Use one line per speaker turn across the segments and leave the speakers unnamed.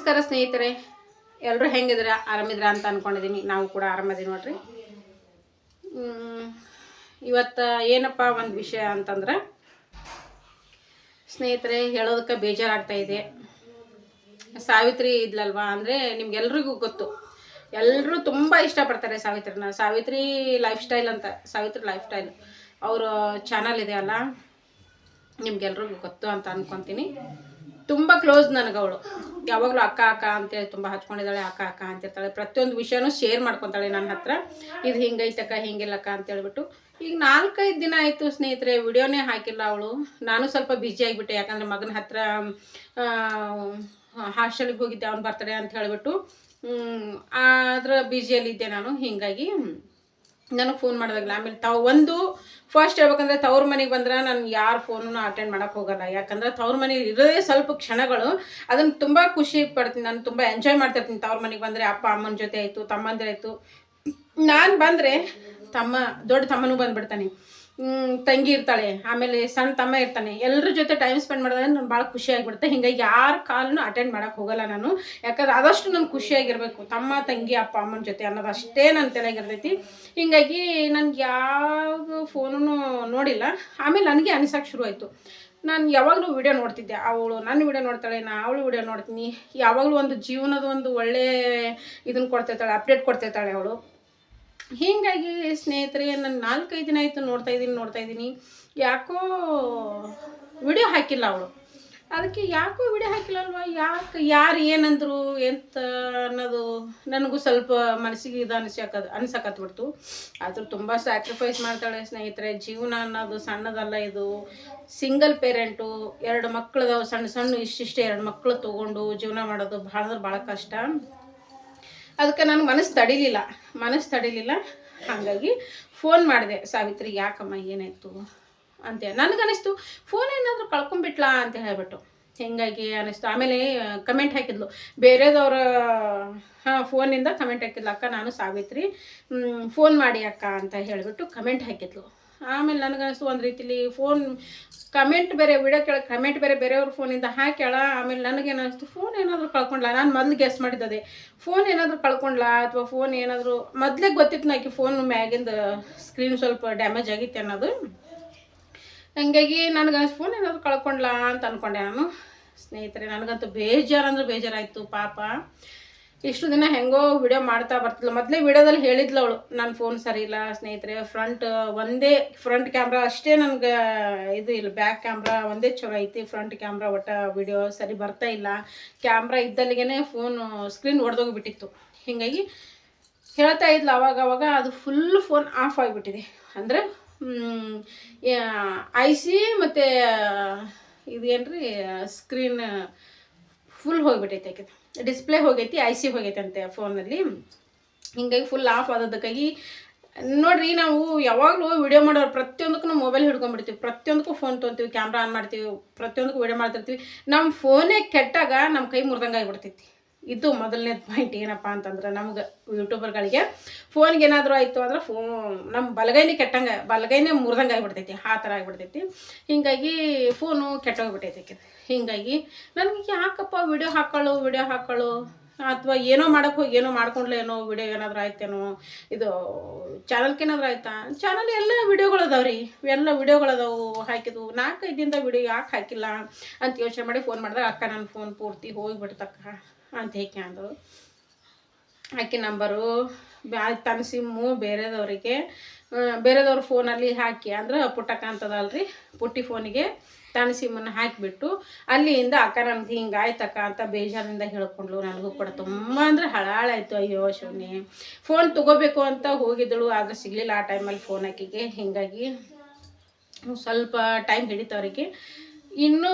ನಮಸ್ಕಾರ ಸ್ನೇಹಿತರೆ. ಎಲ್ಲರೂ ಹೆಂಗಿದ್ರ ಆರಾಮಿದ್ರ ಅಂತ ಅಂದ್ಕೊಂಡಿದ್ದೀನಿ ನಾವು ಕೂಡ ಆರಾಮದೀವಿ ನೋಡ್ರಿ. ಇವತ್ತು ಏನಪ್ಪ ಒಂದು ವಿಷಯ ಅಂತಂದ್ರೆ, ಸ್ನೇಹಿತರೆ, ಹೇಳೋದಕ್ಕೆ ಬೇಜಾರಾಗ್ತಾ ಇದೆ. ಸಾವಿತ್ರಿ ಇದ್ಲಲ್ವಾ? ಅಂದರೆ ನಿಮ್ಗೆಲ್ರಿಗೂ ಗೊತ್ತು. ಎಲ್ಲರೂ ತುಂಬ ಇಷ್ಟಪಡ್ತಾರೆ ಸಾವಿತ್ರಿನ. ಸಾವಿತ್ರಿ ಲೈಫ್ ಸ್ಟೈಲ್ ಅಂತ, ಸಾವಿತ್ರಿ ಲೈಫ್ ಸ್ಟೈಲ್. ಅವರು ಚಾನಲ್ ಇದೆ ಅಲ್ಲ? ನಿಮ್ಗೆಲ್ರಿಗೂ ಗೊತ್ತು ಅಂತ ಅನ್ಕೊತೀನಿ. ತುಂಬ ಕ್ಲೋಸ್ ನನಗೆ ಅವಳು. ಯಾವಾಗಲೂ ಅಕ್ಕ ಅಕ್ಕ ಅಂತೇಳಿ ತುಂಬ ಹಚ್ಕೊಂಡಿದ್ದಾಳೆ, ಅಕ್ಕ ಅಕ್ಕ ಅಂತಿರ್ತಾಳೆ ಪ್ರತಿಯೊಂದು ವಿಷಯನೂ ಶೇರ್ ಮಾಡ್ಕೊತಾಳೆ ನನ್ನ ಹತ್ರ. ಇದು ಹಿಂಗೈತಕ್ಕ, ಹಿಂಗಿಲ್ಲಕ್ಕ ಅಂತೇಳ್ಬಿಟ್ಟು ಈಗ ನಾಲ್ಕೈದು ದಿನ ಆಯಿತು ಸ್ನೇಹಿತರೆ, ವಿಡಿಯೋನೇ ಹಾಕಿಲ್ಲ ಅವಳು. ನಾನು ಸ್ವಲ್ಪ ಬ್ಯುಸಿ ಆಗಿಬಿಟ್ಟೆ. ಯಾಕಂದರೆ ಮಗನ ಹತ್ರ ಹಾಸ್ಟೆಲ್ಗೆ ಹೋಗಿದ್ದೆ, ಅವ್ನು ಬರ್ತಡೆ ಅಂತ ಹೇಳಿಬಿಟ್ಟು. ಅದ್ರ ಬ್ಯುಸಿಯಲ್ಲಿದ್ದೆ ನಾನು. ಹೀಗಾಗಿ ನನಗೆ ಫೋನ್ ಮಾಡಿದಾಗಲ್ಲ ಆಮೇಲೆ ತಾವು ಒಂದು ಫಸ್ಟ್ ಹೇಳ್ಬೇಕಂದ್ರೆ ತವ್ರ ಮನೆಗೆ ಬಂದ್ರೆ ನಾನು ಯಾರ ಫೋನನ್ನು ಅಟೆಂಡ್ ಮಾಡೋಕೆ ಹೋಗಲ್ಲ. ಯಾಕಂದ್ರೆ ತವ್ರ ಮನೆ ಇರೋದೇ ಸ್ವಲ್ಪ ಕ್ಷಣಗಳು. ಅದನ್ನು ತುಂಬ ಖುಷಿ ಪಡ್ತೀನಿ. ನಾನು ತುಂಬ ಎಂಜಾಯ್ ಮಾಡ್ತಿರ್ತೀನಿ ತವ್ರ ಮನೆಗೆ ಬಂದರೆ. ಅಪ್ಪ, ಅಮ್ಮನ ಜೊತೆ ಆಯಿತು ತಮ್ಮಂದಿರಾಯಿತು ನಾನು ಬಂದರೆ ತಮ್ಮ, ದೊಡ್ಡ ತಮ್ಮನೂ ಬಂದ್ಬಿಡ್ತಾನೆ. ತಂಗಿ ಇರ್ತಾಳೆ. ಆಮೇಲೆ ಸಣ್ಣ ತಮ್ಮ ಇರ್ತಾನೆ. ಎಲ್ಲರ ಜೊತೆ ಟೈಮ್ ಸ್ಪೆಂಡ್ ಮಾಡಿದ್ರೆ ನಾನು ಭಾಳ ಖುಷಿಯಾಗಿಬಿಡುತ್ತೆ ಹಿಂಗಾಗಿ ಯಾರ ಕಾಲನ್ನು ಅಟೆಂಡ್ ಮಾಡೋಕೆ ಹೋಗಲ್ಲ ನಾನು. ಯಾಕಂದ್ರೆ ಆದಷ್ಟು ನಾನು ಖುಷಿಯಾಗಿರಬೇಕು ತಮ್ಮ, ತಂಗಿ, ಅಪ್ಪ, ಅಮ್ಮನ ಜೊತೆ ಅನ್ನೋದು ಅಷ್ಟೇ ನನ್ನ ತಲೆಗಿರ್ತೈತಿ ಹಿಂಗಾಗಿ ನನ್ಗೆ ಯಾವ ಫೋನೂ ನೋಡಿಲ್ಲ. ಆಮೇಲೆ ನನಗೆ ಅನಿಸೋಕೆ ಶುರು ಆಯಿತು ನಾನು ಯಾವಾಗಲೂ ವಿಡಿಯೋ ನೋಡ್ತಿದ್ದೆ. ಅವಳು ನನ್ನ ವಿಡಿಯೋ ನೋಡ್ತಾಳೆ, ನಾ ಅವಳು ವಿಡಿಯೋ ನೋಡ್ತೀನಿ. ಯಾವಾಗಲೂ ಒಂದು ಜೀವನದ ಒಂದು ಒಳ್ಳೆ ಇದನ್ನು ಕೊಡ್ತಿರ್ತಾಳೆ ಅಪ್ಡೇಟ್ ಕೊಡ್ತಿರ್ತಾಳೆ ಅವಳು. ಹೀಗಾಗಿ ಸ್ನೇಹಿತರೆ, ನಾನು ನಾಲ್ಕೈದು ದಿನ ಆಯಿತು ನೋಡ್ತಾ ಇದ್ದೀನಿ ನೋಡ್ತಾ ಇದ್ದೀನಿ. ಯಾಕೋ ವಿಡಿಯೋ ಹಾಕಿಲ್ಲ ಅವಳು. ಅದಕ್ಕೆ ಯಾಕೋ ವಿಡಿಯೋ ಹಾಕಿಲ್ಲಲ್ವ ಯಾಕೆ, ಯಾರು ಏನಂದ್ರು ಎಂತ ಅನ್ನೋದು ನನಗೂ ಸ್ವಲ್ಪ ಮನಸ್ಸಿಗೆ ಇದು ಅನಿಸಕ ಅನ್ಸಕತ್ಬಿಡ್ತು ಆದರೂ ತುಂಬ ಸ್ಯಾಕ್ರಿಫೈಸ್ ಮಾಡ್ತಾಳೆ ಸ್ನೇಹಿತರೆ. ಜೀವನ ಅನ್ನೋದು ಸಣ್ಣದಲ್ಲ ಇದು. ಸಿಂಗಲ್ ಪೇರೆಂಟು ಎರಡು ಮಕ್ಕಳದವು ಸಣ್ಣ ಸಣ್ಣ ಇಷ್ಟಿಷ್ಟೇ ಎರಡು ಮಕ್ಕಳು ತೊಗೊಂಡು ಜೀವನ ಮಾಡೋದು ಭಾಳ ಅಂದ್ರೆ ಭಾಳ ಕಷ್ಟ. ಅದಕ್ಕೆ ನನಗೆ ಮನಸ್ಸು ತಡಿಲಿಲ್ಲ ಮನಸ್ಸು ತಡಿಲಿಲ್ಲ. ಹಾಗಾಗಿ ಫೋನ್ ಮಾಡಿದೆ, ಸಾವಿತ್ರಿ, ಯಾಕಮ್ಮ ಏನಾಯಿತು? ಅಂತ ನನಗನಿಸ್ತು ಫೋನ್ ಏನಾದರೂ ಕಳ್ಕೊಂಬಿಟ್ಲಾ ಅಂತ ಹೇಳ್ಬಿಟ್ಟು. ಹೀಗಾಗಿ ಅನಿಸ್ತು. ಆಮೇಲೆ ಕಮೆಂಟ್ ಹಾಕಿದ್ಲು. ಬೇರೆದವ್ರ, ಹಾಂ ಫೋನಿಂದ ಕಮೆಂಟ್ ಹಾಕಿದ್ಲು, ಅಕ್ಕ, ನಾನು ಸಾವಿತ್ರಿ ಫೋನ್ ಮಾಡಿ ಅಕ್ಕ, ಅಂತ ಹೇಳಿಬಿಟ್ಟು ಕಮೆಂಟ್ ಹಾಕಿದ್ಲು. ಆಮೇಲೆ ನನಗನಿಸ್ತು ಒಂದು ರೀತಿಲಿ ಫೋನ್ ಕಮೆಂಟ್ ಬೇರೆ ವಿಡಿಯೋ ಕೆಳಗೆ ಕಮೆಂಟ್ ಬೇರೆ ಬೇರೆಯವ್ರ ಫೋನಿಂದ ಹಾಕ್ಯಾಳ. ಆಮೇಲೆ ನನಗೇನು ಅನಿಸ್ತು ಫೋನ್ ಏನಾದರೂ ಕಳ್ಕೊಂಡ್ಲಾ? ನಾನು ಮೊದಲು ಗೆಸ್ ಮಾಡಿದ್ದದೆ. ಫೋನ್ ಏನಾದರೂ ಕಳ್ಕೊಂಡ್ಲಾ? ಅಥವಾ ಫೋನ್ ಏನಾದರೂ, ಮೊದಲೇ ಗೊತ್ತಿತ್ತು ನಾಕಿ ಫೋನ್ ಮ್ಯಾಗಿಂದ ಸ್ಕ್ರೀನ್ ಸ್ವಲ್ಪ ಡ್ಯಾಮೇಜ್ ಆಗಿತ್ತು ಅನ್ನೋದು. ಹಂಗಾಗಿ ನನಗೆ ಫೋನ್ ಏನಾದರೂ ಕಳ್ಕೊಂಡ್ಲಾ ಅಂತ ಅಂದ್ಕೊಂಡೆ ನಾನು. ಸ್ನೇಹಿತರೆ, ನನಗಂತೂ ಬೇಜಾರಂದ್ರೆ ಬೇಜಾರಾಯಿತು, ಪಾಪ. ಇಷ್ಟು ದಿನ ಹೆಂಗೋ ವಿಡಿಯೋ ಮಾಡ್ತಾ ಬರ್ತಿಲ್ಲ ಮೊದಲೇ ವಿಡಿಯೋದಲ್ಲಿ ಹೇಳಿದ್ಲು ಅವಳು ನನ್ನ ಫೋನ್ ಸರಿ ಇಲ್ಲ ಸ್ನೇಹಿತರೆ ಫ್ರಂಟ್ ಒಂದೇ ಫ್ರಂಟ್ ಕ್ಯಾಮ್ರಾ ಅಷ್ಟೇ ನನಗೆ ಇದು ಇಲ್ಲ ಬ್ಯಾಕ್ ಕ್ಯಾಮ್ರಾ ಒಂದೇ ಚಲೋ ಐತಿ ಫ್ರಂಟ್ ಕ್ಯಾಮ್ರಾ ಒಟ್ಟ ವಿಡಿಯೋ ಸರಿ ಬರ್ತಾ ಇಲ್ಲ. ಕ್ಯಾಮ್ರಾ ಇದ್ದಲ್ಲಿಗೆ ಫೋನು ಸ್ಕ್ರೀನ್ ಒಡೆದೋಗಿಬಿಟ್ಟಿತ್ತು. ಹೀಗಾಗಿ ಹೇಳ್ತಾ ಇದ್ಲು ಅವಾಗ ಅವಾಗ ಅದು ಫುಲ್ ಫೋನ್ ಆಫ್ ಆಗಿಬಿಟ್ಟಿದೆ. ಅಂದರೆ ಐ ಸಿ ಮತ್ತು ಇದೇನ್ರಿ ಸ್ಕ್ರೀನ್ ಫುಲ್ ಹೋಗಿಬಿಟ್ಟೈತೆ ಆಕೆ. ಡಿಸ್ಪ್ಲೇ ಹೋಗೈತಿ ಐ ಸಿ ಹೋಗೈತೆ ಅಂತೆ ಫೋನಲ್ಲಿ ಹಿಂಗಾಗಿ ಫುಲ್ ಆಫ್ ಆದದಕ್ಕಾಗಿ ನೋಡ್ರಿ ನಾವು ಯಾವಾಗಲೂ ವಿಡಿಯೋ ಮಾಡೋರು ಪ್ರತಿಯೊಂದಕ್ಕೂ ಮೊಬೈಲ್ ಹಿಡ್ಕೊಂಡ್ಬಿಡ್ತೀವಿ. ಪ್ರತಿಯೊಂದಕ್ಕೂ ಫೋನ್ ತೊಗೊತೀವಿ ಕ್ಯಾಮ್ರಾ ಆನ್ ಮಾಡ್ತೀವಿ, ಪ್ರತಿಯೊಂದಕ್ಕೂ ವಿಡಿಯೋ ಮಾಡ್ತಿರ್ತೀವಿ. ನಮ್ಮ ಫೋನೇ ಕೆಟ್ಟಾಗ ನಮ್ಮ ಕೈ ಮುರಿದಂಗೆ ಆಗಿಬಿಡ್ತೈತಿ ಇದು ಮೊದಲನೇ ಪಾಯಿಂಟ್ ಏನಪ್ಪ ಅಂತಂದ್ರೆ ನಮ್ಗೆ ಯೂಟ್ಯೂಬರ್ಗಳಿಗೆ ಫೋನ್ಗೆ ಏನಾದರೂ ಆಯಿತು ಅಂದ್ರೆ ಫೋನ್ ನಮ್ಮ ಬಲಗೈನೇ ಕೆಟ್ಟಂಗೆ, ಬಲಗೈನೇ ಮುರಿದಂಗೆ ಆಗಿಬಿಡ್ತೈತಿ, ಆ ಥರ ಆಗಿಬಿಡ್ತೈತಿ. ಹಿಂಗಾಗಿ ಫೋನು ಕೆಟ್ಟೋಗ್ಬಿಟ್ಟೈತಿ ಹೀಗಾಗಿ ನನಗೆ ಯಾಕಪ್ಪ ವಿಡಿಯೋ ಹಾಕೊಳ್ಳು ವಿಡಿಯೋ ಹಾಕೊಳ್ಳು ಅಥವಾ ಏನೋ ಮಾಡೋಕೆ ಹೋಗಿ, ಏನೋ ಏನೋ ವಿಡಿಯೋ ಏನಾದರೂ ಆಯ್ತೇನೋ? ಇದು ಚಾನಲ್ಗೆ ಏನಾದರೂ ಆಯ್ತಾ? ಚಾನಲ್ ಎಲ್ಲ ವಿಡಿಯೋಗಳು ಅದಾವೆ ರೀ. ಎಲ್ಲ ವಿಡಿಯೋಗಳು ಅದಾವು. ಹಾಕಿದ್ವು. ನಾಲ್ಕೈದು ದಿನದ ವಿಡಿಯೋ ಯಾಕೆ ಹಾಕಿಲ್ಲ? ಅಂತ ಯೋಚನೆ ಮಾಡಿ ಫೋನ್ ಮಾಡಿದಾಗ ಅಕ್ಕ ನನ್ನ ಫೋನ್ ಪೂರ್ತಿ ಹೋಗಿಬಿಡ್ತಕ್ಕ. ಅಂತ ಅಂದರು ಆಕೆ ನಂಬರು ತನ್ನ ಸಿಮ್ಮು ಬೇರೆದವರಿಗೆ ಬೇರೆದವ್ರ ಫೋನಲ್ಲಿ ಹಾಕಿ ಅಂದ್ರೆ ಪುಟ್ಟಕ್ಕ ಅಂತದಲ್ರಿ, ಪುಟ್ಟಿ ಫೋನಿಗೆ ತನ್ನ ಸಿಮ್ಮನ್ನು ಹಾಕಿಬಿಟ್ಟು ಅಲ್ಲಿಂದ ಅಕ್ಕ ನನಗೆ ಹಿಂಗೆ ಆಯ್ತಕ್ಕ ಅಂತ ಬೇಜಾರಿಂದ ಹೇಳ್ಕೊಂಡ್ಳು. ನನಗೂ ಕೂಡ ತುಂಬ ಅಂದರೆ ಹಳಾಳಾಯಿತು ಅಯ್ಯೋ ಶಿವನಿ. ಫೋನ್ ತಗೋಬೇಕು ಅಂತ ಹೋಗಿದ್ದಳು, ಆದರೆ ಸಿಗಲಿಲ್ಲ ಆ ಟೈಮಲ್ಲಿ ಫೋನ್ ಹಾಕಿಗೆ ಹೀಗಾಗಿ ಸ್ವಲ್ಪ ಟೈಮ್ ಹಿಡಿತು ಅವ್ರಿಗೆ ಇನ್ನೂ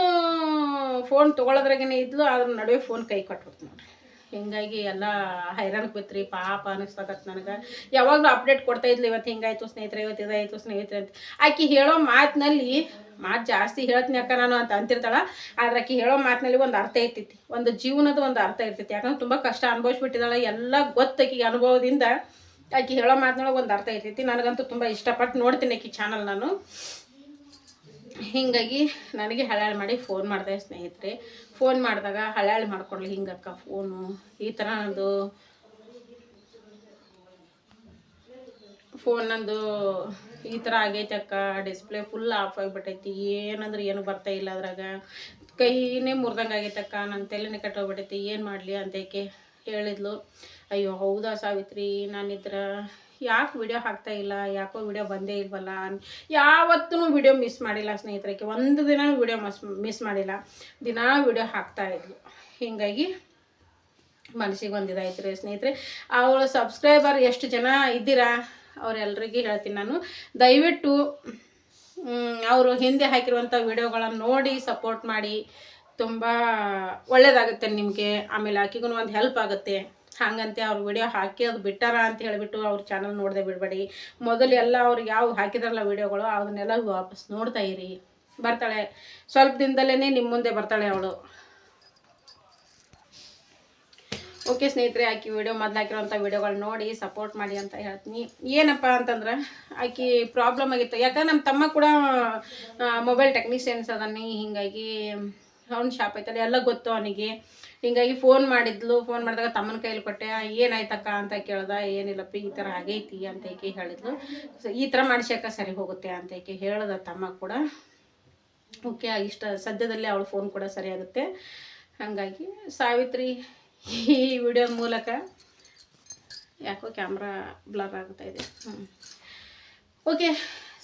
ಫೋನ್ ತೊಗೊಳೋದ್ರಾಗೇನೆ ಇದ್ಲು ಅದ್ರ ನಡುವೆ ಫೋನ್ ಕೈ ಕೊಟ್ಬಿಡ್ತು ನೋಡ್ರಿ ಹಿಂಗಾಗಿ ಎಲ್ಲ ಹೈರಾಣಕ್ಕೆ ಬಿತ್ರಿ ಪಾಪ ಅನಿಸ್ತಾಗತ್ತೆ ನನಗೆ. ಯಾವಾಗಲೂ ಅಪ್ಡೇಟ್ ಕೊಡ್ತಾ ಇದ್ಲು, ಇವತ್ತು ಹಿಂಗಾಯ್ತು ಸ್ನೇಹಿತರೆ, ಇವತ್ತು ಇದಾಯಿತು ಸ್ನೇಹಿತರೆ ಅಂತ. ಆಕಿ ಹೇಳೋ ಮಾತಿನಲ್ಲಿ, ಮಾತು ಜಾಸ್ತಿ ಹೇಳ್ತೀನಿ ಅಕ್ಕ ನಾನು ಅಂತ ಅಂತಿರ್ತಾಳ, ಆದ್ರೆ ಆಕೆ ಹೇಳೋ ಮಾತಿನಲ್ಲಿ ಒಂದು ಅರ್ಥ ಇರ್ತೈತಿ ಒಂದು ಜೀವನದ ಒಂದು ಅರ್ಥ ಇರ್ತೈತಿ ಯಾಕಂದ್ರೆ ತುಂಬ ಕಷ್ಟ ಅನುಭವಿಸ್ಬಿಟ್ಟಿದ್ದಾಳೆ, ಎಲ್ಲ ಗೊತ್ತು ಆಕಿಗೆ ಅನುಭವದಿಂದ. ಆಕೆ ಹೇಳೋ ಮಾತಿನೊಳಗೆ ಒಂದು ಅರ್ಥ ಇರ್ತೈತಿ ನನಗಂತೂ ತುಂಬ ಇಷ್ಟಪಟ್ಟು ನೋಡ್ತೀನಿ ಆಕೆ ಚಾನಲ್ ನಾನು. ಹೀಗಾಗಿ ನನಗೆ ಹಳಾಳು ಮಾಡಿ ಫೋನ್ ಮಾಡಿದೆ ಸ್ನೇಹಿತರೆ. ಫೋನ್ ಮಾಡಿದಾಗ ಹಳಾಳು ಮಾಡ್ಕೊಡ್ಲಿ ಹಿಂಗಕ್ಕ ಫೋನು ಈ ಥರ ನಂದು ಫೋನ್ ನಂದು ಈ ಥರ ಆಗೈತೆ ಅಕ್ಕ. ಡಿಸ್ಪ್ಲೇ ಫುಲ್ ಆಫ್ ಆಗಿಬಿಟ್ಟೈತಿ ಏನಂದ್ರೆ ಏನು ಬರ್ತಾ ಇಲ್ಲ ಅದ್ರಾಗ. ಕೈನೇ ಮುರ್ದಂಗೆ ಆಗೈತಕ್ಕ ನನ್ನ ತಲೆನೇ ಕಟ್ಟೋಗ್ಬಿಟ್ಟೈತಿ ಏನು ಮಾಡಲಿ ಅಂತೇಕೆ ಹೇಳಿದ್ಲು. ಅಯ್ಯೋ, ಹೌದಾ ಸಾವಿತ್ರಿ? ನಾನಿದ್ರ ಯಾಕೆ ವಿಡಿಯೋ ಹಾಕ್ತಾ ಇಲ್ಲ? ಯಾಕೋ ವಿಡಿಯೋ ಬಂದೇ ಇಲ್ವಲ್ಲ ಯಾವತ್ತೂ ವಿಡಿಯೋ ಮಿಸ್ ಮಾಡಿಲ್ಲ ಸ್ನೇಹಿತರಕ್ಕೆ ಒಂದು ದಿನ ವಿಡಿಯೋ ಮಸ್ ಮಿಸ್ ಮಾಡಿಲ್ಲ. ದಿನಾ ವಿಡಿಯೋ ಹಾಕ್ತಾ ಇದ್ಲು. ಹೀಗಾಗಿ ಮನಸ್ಸಿಗೆ ಒಂದಿದಾಯ್ತು ರೀ ಸ್ನೇಹಿತರೆ. ಅವಳ ಸಬ್ಸ್ಕ್ರೈಬರ್ ಎಷ್ಟು ಜನ ಇದ್ದೀರಾ? ಅವರೆಲ್ಲರಿಗೂ ಹೇಳ್ತೀನಿ ನಾನು. ದಯವಿಟ್ಟು ಅವರು ಹಿಂದೆ ಹಾಕಿರುವಂಥ ವಿಡಿಯೋಗಳನ್ನು ನೋಡಿ ಸಪೋರ್ಟ್ ಮಾಡಿ. ತುಂಬ ಒಳ್ಳೆಯದಾಗುತ್ತೆ ನಿಮಗೆ. ಆಮೇಲೆ ಆಕೆಗೂ ಒಂದು ಹೆಲ್ಪ್ ಆಗುತ್ತೆ. ಹಾಗಂತೆ ಅವ್ರ ವಿಡಿಯೋ ಹಾಕಿ ಅದು ಬಿಟ್ಟಾರ ಅಂತ ಹೇಳಿಬಿಟ್ಟು ಅವ್ರ ಚಾನಲ್ ನೋಡದೆ ಬಿಡಬೇಡಿ. ಮೊದಲು ಎಲ್ಲ ಅವ್ರಿಗೆ ಯಾವ ಹಾಕಿದಾರಲ್ಲ ವಿಡಿಯೋಗಳು ಅದನ್ನೆಲ್ಲ ವಾಪಸ್ ನೋಡ್ತಾ ಇರಿ. ಬರ್ತಾಳೆ. ಸ್ವಲ್ಪ ದಿನದಲ್ಲೇ ನಿಮ್ಮ ಮುಂದೆ ಬರ್ತಾಳೆ ಅವಳು. ಓಕೆ ಸ್ನೇಹಿತರೆ, ಆಕಿ ವಿಡಿಯೋ ಮೊದಲು ಹಾಕಿರೋಂಥ ವಿಡಿಯೋಗಳು ನೋಡಿ ಸಪೋರ್ಟ್ ಮಾಡಿ ಅಂತ ಹೇಳ್ತೀನಿ. ಏನಪ್ಪ ಅಂತಂದ್ರೆ, ಆಕಿ ಪ್ರಾಬ್ಲಮ್ ಆಗಿತ್ತು. ಯಾಕಂದ್ರೆ ನಮ್ಮ ತಮ್ಮ ಕೂಡ ಮೊಬೈಲ್ ಟೆಕ್ನಿಷಿಯನ್ಸ್ ಅದಾನೆ ಹಿಂಗಾಗಿ ಅವ್ನ ಶಾಪ್ ಐತಲ್ಲ ಎಲ್ಲ ಗೊತ್ತು ಅವನಿಗೆ. ಹಿಂಗಾಗಿ ಫೋನ್ ಮಾಡಿದ್ಲು ಫೋನ್ ಮಾಡಿದಾಗ ತಮ್ಮನ ಕೈಲಿ ಕೊಟ್ಟೆ ಏನಾಯ್ತಕ್ಕ ಅಂತ ಕೇಳ್ದ, ಏನಿಲ್ಲಪ್ಪ, ಈ ಥರ ಆಗೈತಿ, ಅಂತ ಈಕೆ ಹೇಳಿದ್ಲು. ಈ ಥರ ಮಾಡಿಸ್ಯಾಕ ಸರಿ ಹೋಗುತ್ತೆ ಅಂತ ಈಕೆ ಹೇಳ್ದ ತಮ್ಮ ಕೂಡ. ಓಕೆ ಇಷ್ಟ, ಸದ್ಯದಲ್ಲೇ ಅವಳು ಫೋನ್ ಕೂಡ ಸರಿ ಆಗುತ್ತೆ. ಹಾಗಾಗಿ ಸಾವಿತ್ರಿ ಈ ವಿಡಿಯೋ ಮೂಲಕ ಯಾಕೋ ಕ್ಯಾಮ್ರಾ ಬ್ಲರ್ ಆಗ್ತಾ ಇದೆ. ಹ್ಞೂ ಓಕೆ,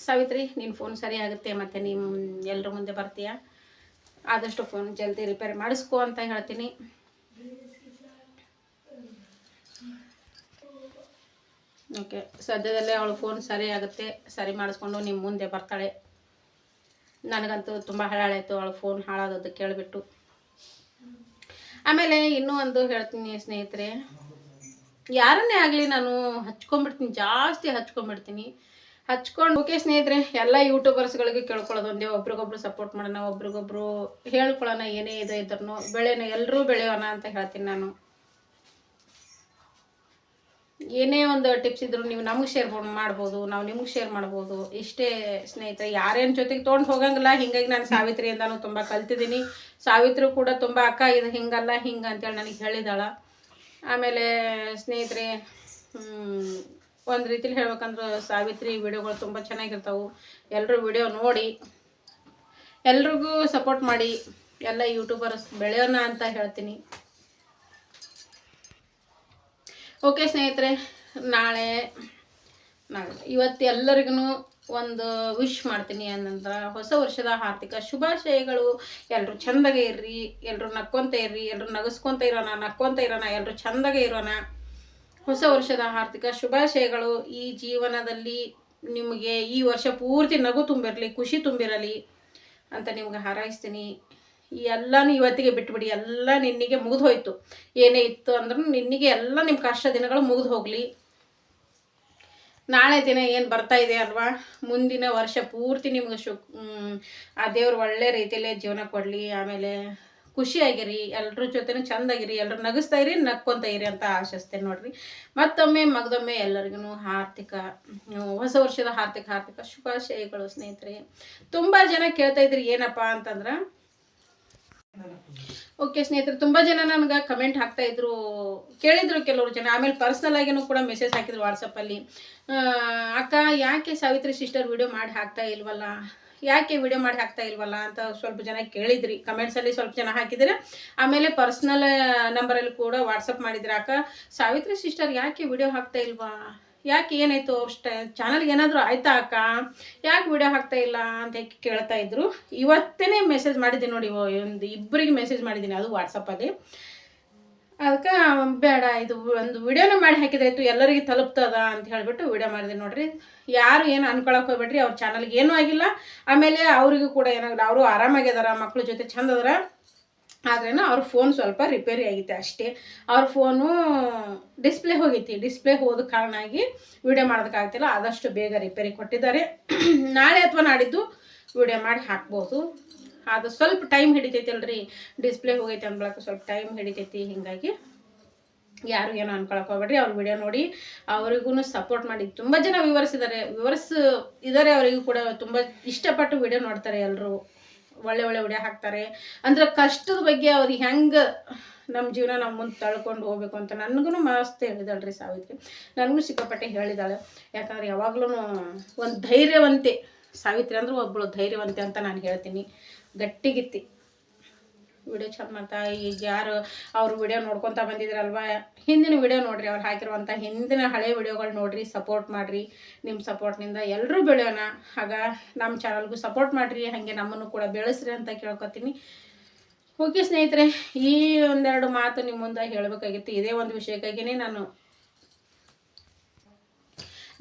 ಸಾವಿತ್ರಿ ನಿನ್ನ ಫೋನ್ ಸರಿ ಆಗುತ್ತೆ ಮತ್ತು ನಿಮ್ಮ ಎಲ್ಲರ ಮುಂದೆ ಬರ್ತೀಯಾ? ಆದಷ್ಟು ಫೋನ್ ಜಲ್ದಿ ರಿಪೇರಿ ಮಾಡಿಸ್ಕೊ ಅಂತ ಹೇಳ್ತೀನಿ. ಓಕೆ ಸದ್ಯದಲ್ಲೇ ಅವಳು ಫೋನ್ ಸರಿ ಆಗುತ್ತೆ, ಸರಿ ಮಾಡಿಸ್ಕೊಂಡು ನಿಮ್ಮ ಮುಂದೆ ಬರ್ತಾಳೆ. ನನಗಂತೂ ತುಂಬ ಹಾಳಾಯಿತು ಅವಳು ಫೋನ್ ಹಾಳಾದದ್ದು ಕೇಳಿಬಿಟ್ಟು. ಆಮೇಲೆ ಇನ್ನೂ ಒಂದು ಹೇಳ್ತೀನಿ ಸ್ನೇಹಿತರೆ, ಯಾರನ್ನೇ ಆಗಲಿ ನಾನು ಹಚ್ಕೊಂಡ್ಬಿಡ್ತೀನಿ, ಜಾಸ್ತಿ ಹಚ್ಕೊಂಡ್ಬಿಡ್ತೀನಿ. ಹಚ್ಕೊಂಡು ಓಕೆ ಸ್ನೇಹಿತರೆ, ಎಲ್ಲ ಯೂಟ್ಯೂಬರ್ಸ್ಗಳಿಗೆ ಕೇಳ್ಕೊಳ್ಳೋದು ಒಂದೇ, ಒಬ್ರಿಗೊಬ್ರು ಸಪೋರ್ಟ್ ಮಾಡೋಣ, ಒಬ್ರಿಗೊಬ್ರು ಹೇಳ್ಕೊಳ್ಳೋಣ, ಏನೇ ಇದೆ ಇದ್ರೂ ಬೆಳೆನ ಎಲ್ಲರೂ ಬೆಳೆಯೋಣ ಅಂತ ಹೇಳ್ತೀನಿ ನಾನು. ಏನೇ ಒಂದು ಟಿಪ್ಸ್ ಇದ್ರು ನೀವು ನಮಗೆ ಶೇರ್ ಮಾಡ್ಬೋದು, ನಾವು ನಿಮ್ಗೆ ಶೇರ್ ಮಾಡ್ಬೋದು. ಇಷ್ಟೇ ಸ್ನೇಹಿತರೆ, ಯಾರೇನು ಜೊತೆಗೆ ತೊಗೊಂಡು ಹೋಗಂಗಿಲ್ಲ, ಹಿಂಗಾಗಿ ನಾನು ಸಾವಿತ್ರಿ ಸಾವಿತ್ರಿಯಿಂದನೂ ತುಂಬ ಕಲ್ತಿದ್ದೀನಿ. ಸಾವಿತ್ರಿ ಕೂಡ ತುಂಬ ಅಕ್ಕ ಇದು ಹಿಂಗಲ್ಲ, ಹಿಂಗೆ ಅಂತೇಳಿ ನನಗೆ ಹೇಳಿದಾಳ. ಆಮೇಲೆ ಸ್ನೇಹಿತರೆ ಒಂದು ರೀತಿಲಿ ಹೇಳ್ಬೇಕಂದ್ರೆ ಸಾವಿತ್ರಿ ವಿಡಿಯೋಗಳು ತುಂಬ ಚೆನ್ನಾಗಿರ್ತಾವೆ. ಎಲ್ಲರೂ ವಿಡಿಯೋ ನೋಡಿ, ಎಲ್ರಿಗೂ ಸಪೋರ್ಟ್ ಮಾಡಿ, ಎಲ್ಲ ಯೂಟ್ಯೂಬರ್ಸ್ ಬೆಳೆಯೋಣ ಅಂತ ಹೇಳ್ತೀನಿ. ಓಕೆ ಸ್ನೇಹಿತರೆ, ನಾಳೆ ನಾಳೆ, ಇವತ್ತು ಎಲ್ಲರಿಗೂ ಒಂದು ವಿಶ್ ಮಾಡ್ತೀನಿ ಏನಂದ್ರೆ, ಹೊಸ ವರ್ಷದ ಆರ್ಥಿಕ ಶುಭಾಶಯಗಳು. ಎಲ್ಲರೂ ಚಂದಾಗೆ ಇರ್ರಿ ಎಲ್ಲರೂ ನಕ್ಕೊಂತ ಇರ್ರಿ ಎಲ್ಲರೂ ನಗಸ್ಕೊಂತ ಇರೋಣ, ನಕ್ಕೊಂತ ಇರೋಣ ಎಲ್ಲರೂ ಚಂದಾಗೆ ಇರೋಣ. ಹೊಸ ವರ್ಷದ ಆರ್ಥಿಕ ಶುಭಾಶಯಗಳು. ಈ ಜೀವನದಲ್ಲಿ ನಿಮಗೆ ಈ ವರ್ಷ ಪೂರ್ತಿ ನಗು ತುಂಬಿರಲಿ, ಖುಷಿ ತುಂಬಿರಲಿ ಅಂತ ನಿಮ್ಗೆ ಹಾರೈಸ್ತೀನಿ. ಎಲ್ಲನೂ ಇವತ್ತಿಗೆ ಬಿಟ್ಬಿಡಿ, ಎಲ್ಲ ನಿನ್ನಿಗೆ ಮುಗಿದು ಹೋಯ್ತು ಏನೇ ಇತ್ತು ಅಂದ್ರೂ ನಿನ್ನಿಗೆ ಎಲ್ಲ ನಿಮ್ಮ ಕಷ್ಟ ದಿನಗಳು ಮುಗಿದು ಹೋಗಲಿ ನಾಳೆ ದಿನ ಏನು ಬರ್ತಾ ಇದೆ ಅಲ್ವಾ? ಮುಂದಿನ ವರ್ಷ ಪೂರ್ತಿ ನಿಮ್ಗೆ ಶು ಆ ದೇವ್ರು ಒಳ್ಳೆ ರೀತಿಯಲ್ಲೇ ಜೀವನ ಕೊಡಲಿ. ಆಮೇಲೆ ಖುಷಿಯಾಗಿರಿ ಎಲ್ಲರ ಜೊತೆನೂ ಚಂದಾಗಿರಿ ಎಲ್ಲರೂ ನಗಿಸ್ತಾ ಇರಿ, ನಕ್ಕೊಂತ ಇರಿ ಅಂತ ಆಶಿಸ್ತೇನೆ ನೋಡ್ರಿ. ಮತ್ತೊಮ್ಮೆ ಮಗದೊಮ್ಮೆ ಎಲ್ಲರಿಗೂ ಆರ್ಥಿಕ ಹೊಸ ವರ್ಷದ ಆರ್ಥಿಕ ಆರ್ಥಿಕ ಶುಭಾಶಯಗಳು ಸ್ನೇಹಿತರೆ. ತುಂಬ ಜನ ಕೇಳ್ತಾ ಇದ್ರಿ, ಏನಪ್ಪ ಅಂತಂದ್ರೆ, ಓಕೆ ಸ್ನೇಹಿತರೆ, ತುಂಬ ಜನ ನನಗೆ ಕಮೆಂಟ್ ಹಾಕ್ತಾ ಇದ್ರು, ಕೇಳಿದ್ರು ಕೆಲವರು ಜನ. ಆಮೇಲೆ ಪರ್ಸ್ನಲ್ ಆಗಿನೂ ಕೂಡ ಮೆಸೇಜ್ ಹಾಕಿದ್ರು ವಾಟ್ಸಪ್ಪಲ್ಲಿ ಅಕ್ಕ, ಯಾಕೆ ಸಾವಿತ್ರಿ ಸಿಸ್ಟರ್ ವಿಡಿಯೋ ಮಾಡಿ ಹಾಕ್ತಾ ಇಲ್ವಲ್ಲ? ಯಾಕೆ ವಿಡಿಯೋ ಮಾಡಿ ಹಾಕ್ತಾ ಇಲ್ವಲ್ಲ ಅಂತ ಸ್ವಲ್ಪ ಜನ ಕೇಳಿದ್ರಿ. ಕಮೆಂಟ್ಸಲ್ಲಿ ಸ್ವಲ್ಪ ಜನ ಹಾಕಿದ್ರೆ, ಆಮೇಲೆ ಪರ್ಸ್ನಲ್ ನಂಬರಲ್ಲಿ ಕೂಡ ವಾಟ್ಸಪ್ ಮಾಡಿದ್ರೆ, ಅಕ್ಕ, ಸಾವಿತ್ರಿ ಸಿಸ್ಟರ್ ಯಾಕೆ ವಿಡಿಯೋ ಹಾಕ್ತಾ ಇಲ್ವಾ? ಯಾಕೆ ಏನಾಯ್ತು ಅಷ್ಟೇ? ಚಾನಲ್ಗೆ ಏನಾದರೂ ಆಯ್ತಾ ಅಕ್ಕ? ಯಾಕೆ ವಿಡಿಯೋ ಹಾಕ್ತಾ ಇಲ್ಲ? ಅಂತ ಕೇಳ್ತಾ ಇದ್ರು. ಇವತ್ತೇ ಮೆಸೇಜ್ ಮಾಡಿದ್ದೀನಿ ನೋಡಿ ಒಂದು ಇಬ್ಬರಿಗೆ ಮೆಸೇಜ್ ಮಾಡಿದ್ದೀನಿ. ಅದು ವಾಟ್ಸಪ್ಪಲ್ಲಿ ಅದಕ್ಕೆ, ಬೇಡ, ಇದು ಒಂದು ವಿಡಿಯೋನೇ ಮಾಡಿ ಹಾಕಿದಾಯಿತು ಎಲ್ಲರಿಗೆ ತಲುಪ್ತದ? ಅಂತ ಹೇಳಿಬಿಟ್ಟು ವಿಡಿಯೋ ಮಾಡಿದೆ ನೋಡ್ರಿ. ಯಾರು ಏನು ಅನ್ಕೊಳಕ್ಕೆ ಹೋಗ್ಬೇಡ್ರಿ, ಅವ್ರ ಚಾನಲ್ಗೆ ಏನೂ ಆಗಿಲ್ಲ. ಆಮೇಲೆ ಅವರಿಗೂ ಕೂಡ ಏನಾಗಲ್ಲ ಅವರು ಆರಾಮಾಗಿದಾರ ಮಕ್ಳ ಜೊತೆ ಚಂದ ಅದಾರ. ಆದ್ರೇನು ಅವ್ರ ಫೋನ್ ಸ್ವಲ್ಪ ರಿಪೇರಿ ಆಗೈತೆ ಅಷ್ಟೇ. ಅವ್ರ ಫೋನು ಡಿಸ್ಪ್ಲೇ ಹೋಗೈತಿ. ಡಿಸ್ಪ್ಲೇ ಹೋದ ಕಾರಣ ಆಗಿ ವಿಡಿಯೋ ಮಾಡೋದಕ್ಕಾಗ್ತಿಲ್ಲ ಆದಷ್ಟು ಬೇಗ ರಿಪೇರಿ ಕೊಟ್ಟಿದ್ದಾರೆ. ನಾಳೆ ಅಥವಾ ನಾಡಿದ್ದು ವಿಡಿಯೋ ಮಾಡಿ ಹಾಕ್ಬೋದು. ಅದು ಸ್ವಲ್ಪ ಟೈಮ್ ಹಿಡಿತೈತಿ ಅಲ್ರಿ ಡಿಸ್ಪ್ಲೇ ಹೋಗೈತೆ ಅನ್ಬಳಕ್ಕೆ ಸ್ವಲ್ಪ ಟೈಮ್ ಹಿಡಿತೈತಿ, ಹೀಗಾಗಿ. ಯಾರು ಏನೋ ಅನ್ಕೊಳಕ್ ಹೋಗ್ಬೇಡ್ರಿ, ಅವ್ರ ವಿಡಿಯೋ ನೋಡಿ ಅವರಿಗೂ ಸಪೋರ್ಟ್ ಮಾಡಿ. ತುಂಬ ಜನ ವಿವರಿಸಿದ್ದಾರೆ. ವಿವರ್ಸ್ ಇದ್ದಾರೆ ಅವರಿಗೂ ಕೂಡ ತುಂಬ ಇಷ್ಟಪಟ್ಟು ವಿಡಿಯೋ ನೋಡ್ತಾರೆ ಎಲ್ಲರೂ ಒಳ್ಳೆ ಒಳ್ಳೆ ವಿಡಿಯೋ ಹಾಕ್ತಾರೆ. ಅಂದ್ರೆ ಕಷ್ಟದ ಬಗ್ಗೆ ಅವ್ರಿಗೆ ಹೆಂಗೆ ನಮ್ಮ ಜೀವನ ನಾವು ಮುಂದೆ ತಳ್ಕೊಂಡು ಹೋಗ್ಬೇಕು ಅಂತ ನನಗೂ ಮಸ್ತ್ ಹೇಳಿದಾಳೆ ರೀ ಸಾವಿತ್ರಿ. ನನಗೂ ಸಿಕ್ಕಾಪಟ್ಟೆ ಹೇಳಿದಾಳೆ. ಯಾಕಂದ್ರೆ ಯಾವಾಗ್ಲೂ ಒಂದು ಧೈರ್ಯವಂತೆ. ಸಾವಿತ್ರಿ ಅಂದ್ರೆ ಒಬ್ಬಳು ಧೈರ್ಯವಂತೆ ಅಂತ ನಾನು ಹೇಳ್ತೀನಿ. ಗಟ್ಟಿಗಿತ್ತಿ. ವಿಡಿಯೋ ಚಂದ ಮಾಡ್ತಾ ಈಗ ಯಾರು ಅವ್ರ ವಿಡಿಯೋ ನೋಡ್ಕೊತಾ ಬಂದಿದ್ರಲ್ವಾ? ಹಿಂದಿನ ವಿಡಿಯೋ ನೋಡ್ರಿ ಅವ್ರು ಹಾಕಿರುವಂಥ ಹಿಂದಿನ ಹಳೆ ವಿಡಿಯೋಗಳು ನೋಡ್ರಿ ಸಪೋರ್ಟ್ ಮಾಡಿರಿ. ನಿಮ್ಮ ಸಪೋರ್ಟ್ನಿಂದ ಎಲ್ಲರೂ ಬೆಳೆಯೋಣ. ಆಗ ನಮ್ಮ ಚಾನಲ್ಗೂ ಸಪೋರ್ಟ್ ಮಾಡಿರಿ, ಹಾಗೆ ನಮ್ಮನ್ನು ಕೂಡ ಬೆಳೆಸ್ರಿ ಅಂತ ಕೇಳ್ಕೊತೀನಿ. ಓಕೆ ಸ್ನೇಹಿತರೆ, ಈ ಒಂದೆರಡು ಮಾತು ನಿಮ್ಮ ಮುಂದೆ ಹೇಳಬೇಕಾಗಿತ್ತು. ಇದೇ ಒಂದು ವಿಷಯಕ್ಕಾಗಿಯೇ ನಾನು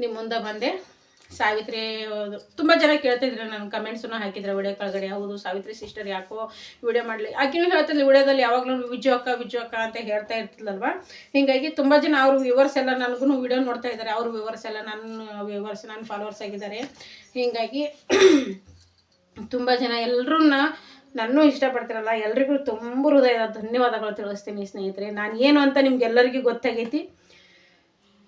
ನಿಮ್ಮ ಮುಂದೆ ಬಂದೆ. ಸಾವಿತ್ರಿ ತುಂಬಾ ಜನ ಕೇಳ್ತಿದ್ರು ನನ್ನ ಕಮೆಂಟ್ಸನ್ನು ಹಾಕಿದ್ರೆ ವಿಡಿಯೋ ಕೆಳಗಡೆ. ಹೌದು, ಸಾವಿತ್ರಿ ಸಿಸ್ಟರ್ ಯಾಕೋ ವಿಡಿಯೋ ಮಾಡಲಿ. ಆಕೆನೂ ಹೇಳ್ತಿದ್ಲು, ವಿಡಿಯೋದಲ್ಲಿ ಯಾವಾಗಲೂ ವಿಜು ಅಕ್ಕ ಅಂತ ಹೇಳ್ತಾ ಇರ್ತಿದ್ಲಲ್ವ? ಹೀಗಾಗಿ ತುಂಬ ಜನ ಅವ್ರ ವ್ಯೂವರ್ಸ್ ಎಲ್ಲ ನನಗೂ ವಿಡಿಯೋ ನೋಡ್ತಾ ಇದ್ದಾರೆ. ಅವ್ರ ವ್ಯೂವರ್ಸ್ ಎಲ್ಲ ನನ್ನ ವ್ಯೂವರ್ಸ್ ನನ್ನ ಫಾಲೋವರ್ಸ್ ಆಗಿದ್ದಾರೆ. ಹೀಗಾಗಿ ತುಂಬ ಜನ ಎಲ್ಲರನ್ನ ನನ್ನೂ ಇಷ್ಟಪಡ್ತಿರಲ್ಲ. ಎಲ್ರಿಗೂ ತುಂಬ ಹೃದಯದ ಧನ್ಯವಾದಗಳು ತಿಳಿಸ್ತೀನಿ ಸ್ನೇಹಿತರೆ. ನಾನು ಏನು ಅಂತ ನಿಮ್ಗೆಲ್ಲರಿಗೂ ಗೊತ್ತಾಗೈತಿ.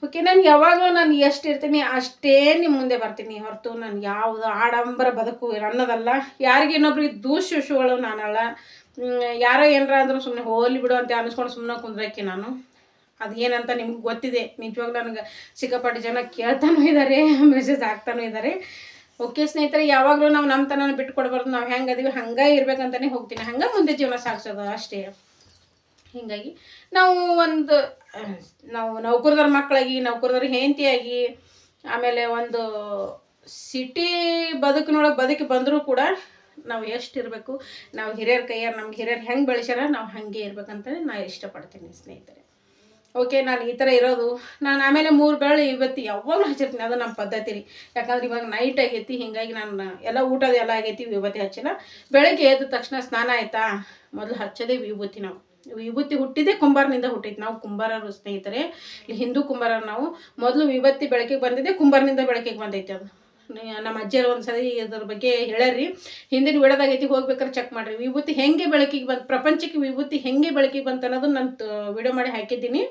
ಓಕೆ ನಾನು ಯಾವಾಗಲೂ ನಾನು ಎಷ್ಟು ಇರ್ತೀನಿ ಅಷ್ಟೇ ನಿಮ್ಮ ಮುಂದೆ ಬರ್ತೀನಿ ಹೊರತು ನಾನು ಯಾವುದು ಆಡಂಬರ ಬದುಕು ಅನ್ನೋದಲ್ಲ. ಯಾರಿಗೆ ಇನ್ನೊಬ್ರಿಗೆ ದೂಷಿಸುಗಳು ನಾನಲ್ಲ. ಯಾರೋ ಏನಾರ ಅಂದ್ರೆ ಸುಮ್ಮನೆ ಹೋಲಿ ಬಿಡು ಅಂತ ಅನ್ಸ್ಕೊಂಡು ಸುಮ್ಮನೆ ಕುಂದ್ರಕ್ಕೆ ನಾನು. ಅದು ಏನಂತ ನಿಮ್ಗೆ ಗೊತ್ತಿದೆ. ನಿಜವಾಗ್ಲೂ ನನಗೆ ಸಿಕ್ಕಾಪಟ್ಟೆ ಜನ ಕೇಳ್ತಾನೂ ಇದ್ದಾರೆ ಮೆಸೇಜ್ ಹಾಕ್ತಾನೂ ಇದ್ದಾರೆ ಓಕೆ ಸ್ನೇಹಿತರೆ, ಯಾವಾಗಲೂ ನಾವು ನಮ್ಮ ತನನ ಬಿಟ್ಟು ಕೊಡಬಾರ್ದು ನಾವು ಹೆಂಗೆ ಅದೀವಿ, ಹಂಗೆ ಇರ್ಬೇಕಂತಾನೆ ಹೋಗ್ತೀನಿ. ಹಂಗೆ ಮುಂದೆ ಜೀವನ ಸಾಗಿಸೋದು ಅಷ್ಟೇ. ಹೀಗಾಗಿ ನಾವು ಒಂದು, ನಾವು ನೌಕರದವ್ರ ಮಕ್ಕಳಾಗಿ, ನೌಕರದವ್ರ ಹೆಂಡತಿಯಾಗಿ, ಆಮೇಲೆ ಒಂದು ಸಿಟಿ ಬದುಕಿನೊಳಗೆ ಬದುಕಿ ಬಂದರೂ ಕೂಡ ನಾವು ಎಷ್ಟು ಇರಬೇಕು, ನಾವು ಹಿರಿಯರ ಕೈಯಾರ ನಮ್ಗೆ ಹಿರಿಯರು ಹೆಂಗೆ ಬೆಳೆಸ್ಯಾರ, ನಾವು ಹಾಗೆ ಇರ್ಬೇಕಂತ ನಾನು ಇಷ್ಟಪಡ್ತೀನಿ ಸ್ನೇಹಿತರೆ. ಓಕೆ, ನಾನು ಈ ಥರ ಇರೋದು. ನಾನು ಆಮೇಲೆ ಮೂರು ಬೆಳೆ ಇವತ್ತು ಯಾವಾಗಲೂ ಹಚ್ಚಿರ್ತೀನಿ, ಅದು ನಮ್ಮ ಪದ್ಧತಿ ರೀ. ಯಾಕಂದ್ರೆ ಇವಾಗ ನೈಟ್ ಆಗೈತಿ, ಹೀಗಾಗಿ ನಾನು ಎಲ್ಲ ಊಟದ ಎಲ್ಲ ಆಗೈತಿ, ವಿಭೂತಿ ಹಚ್ಚಿಲ್ಲ. ಬೆಳಗ್ಗೆ ಎದ್ದ ತಕ್ಷಣ ಸ್ನಾನ ಆಯಿತಾ, ಮೊದಲು ಹಚ್ಚೋದೇ ವಿಭೂತಿ ನಾವು. ವಿಭೂತಿ ಹುಟ್ಟಿದೆ, ಕುಂಬಾರನಿಂದ ಹುಟ್ಟಿದ್ದು ನಾವು ಕುಂಬಾರರು ಸ್ನೇಹಿತರೆ ಹಿಂದೂ ಕುಂಬಾರ ನಾವು ಮೊದಲು ವಿಭೂತಿ ಬೆಳಕಿಗೆ ಬಂದಿದೆ, ಕುಂಬಾರನಿಂದ ಬೆಳಕಿಗೆ ಬಂದೈತೆ ಅದು. ನಮ್ಮ ಅಜ್ಜಿಯರು ಒಂದ್ಸರಿ ಇದ್ರ ಬಗ್ಗೆ ಹೇಳ್ಯಾರ್ರಿ. ಹಿಂದಿನ ವಿಡಿಯೋದಾಗೈತಿ ಹೋಗ್ಬೇಕಾದ್ರೆ ಚೆಕ್ ಮಾಡ್ರಿ. ವಿಭೂತಿ ಹೆಂಗೆ ಬೆಳಕಿಗೆ ಬಂತು ಪ್ರಪಂಚಕ್ಕೆ ವಿಭೂತಿ ಹೆಂಗೆ ಬೆಳಕಿಗೆ ಬಂತು ಅನ್ನೋದು ನಾನು ವಿಡಿಯೋ ಮಾಡಿ ಹಾಕಿದ್ದೀನಿ.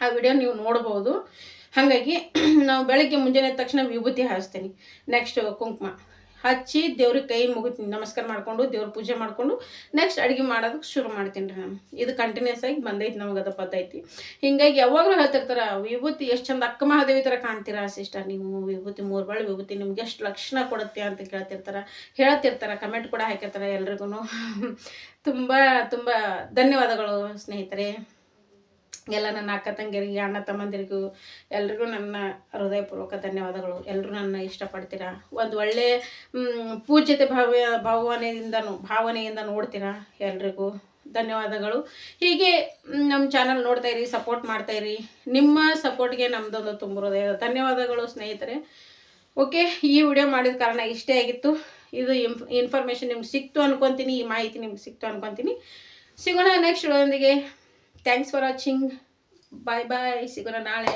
ಆ ವಿಡಿಯೋ ನೀವು ನೋಡ್ಬೋದು. ಹಾಗಾಗಿ, ನಾವು ಬೆಳಗ್ಗೆ ಮುಂಜಾನೆ ತಕ್ಷಣ ವಿಭೂತಿ ಹಾಸ್ತೀನಿ ನೆಕ್ಸ್ಟ್ ಕುಂಕುಮ. ಹಚ್ಚಿ ದೇವ್ರಿಗೆ ಕೈ ಮುಗಿತೀನಿ ನಮಸ್ಕಾರ ಮಾಡಿಕೊಂಡು, ದೇವ್ರ ಪೂಜೆ ಮಾಡಿಕೊಂಡು ನೆಕ್ಸ್ಟ್ ಅಡುಗೆ ಮಾಡೋದಕ್ಕೆ ಶುರು ಮಾಡ್ತೀನಿ ರೀ ನಾನು. ಇದು ಕಂಟಿನ್ಯೂಸ್ ಆಗಿ ಬಂದೈತಿ ನಮಗೆ ಅದು ಪದ್ಧತಿ. ಹಿಂಗಾಗಿ ಯಾವಾಗಲೂ ಹೇಳ್ತಿರ್ತಾರೆ, ವಿಭೂತಿ ಎಷ್ಟು ಚಂದ ಅಕ್ಕ ಮಹಾದೇವಿ ಥರ ಕಾಣ್ತೀರಾ ಸಿಸ್ಟರ್ ನೀವು? ವಿಭೂತಿ ಮೂರು ಬಾಳು ವಿಭೂತಿ ನಿಮ್ಗೆ ಎಷ್ಟು ಲಕ್ಷಣ ಕೊಡುತ್ತೆ ಅಂತ ಕೇಳ್ತಿರ್ತಾರೆ. ಹೇಳ್ತಿರ್ತಾರೆ ಕಮೆಂಟ್ ಕೂಡ ಹಾಕಿರ್ತಾರೆ ಎಲ್ರಿಗೂ ತುಂಬ ತುಂಬ ಧನ್ಯವಾದಗಳು ಸ್ನೇಹಿತರೆ. ಎಲ್ಲ ನನ್ನ ಅಕ್ಕ ತಂಗಿಯರಿಗೆ, ಅಣ್ಣ ತಮ್ಮಂದಿರಿಗೂ ಎಲ್ರಿಗೂ ನನ್ನ ಹೃದಯಪೂರ್ವಕ ಧನ್ಯವಾದಗಳು. ಎಲ್ಲರೂ ನನ್ನ ಇಷ್ಟಪಡ್ತೀರಾ? ಒಂದು ಒಳ್ಳೆ ಪೂಜ್ಯತೆ ಭಾವ ಭಾವನೆಯಿಂದ ಭಾವನೆಯಿಂದ ನೋಡ್ತೀರಾ ಎಲ್ರಿಗೂ? ಧನ್ಯವಾದಗಳು. ಹೀಗೆ ನಮ್ಮ ಚಾನಲ್ ನೋಡ್ತಾ ಇರಿ, ಸಪೋರ್ಟ್ ಮಾಡ್ತಾ ಇರಿ. ನಿಮ್ಮ ಸಪೋರ್ಟ್ಗೆ ನಮ್ಮದೊಂದು ತುಂಬ ಹೃದಯ ಧನ್ಯವಾದಗಳು ಸ್ನೇಹಿತರೆ. ಓಕೆ, ಈ ವಿಡಿಯೋ ಮಾಡಿದ ಕಾರಣ ಇಷ್ಟೇ ಆಗಿತ್ತು. ಇದು ಇನ್ಫ್, ಇನ್ಫಾರ್ಮೇಷನ್ ನಿಮ್ಗೆ ಸಿಕ್ತು ಅನ್ಕೊತೀನಿ, ಈ ಮಾಹಿತಿ ನಿಮ್ಗೆ ಸಿಕ್ತು ಅನ್ಕೊತೀನಿ. ಸಿಗೋಣ next ವಿಡಿಯೋದೊಂದಿಗೆ thanks for watching bye bye ಸಿಗೋಣ ನಾಳೆ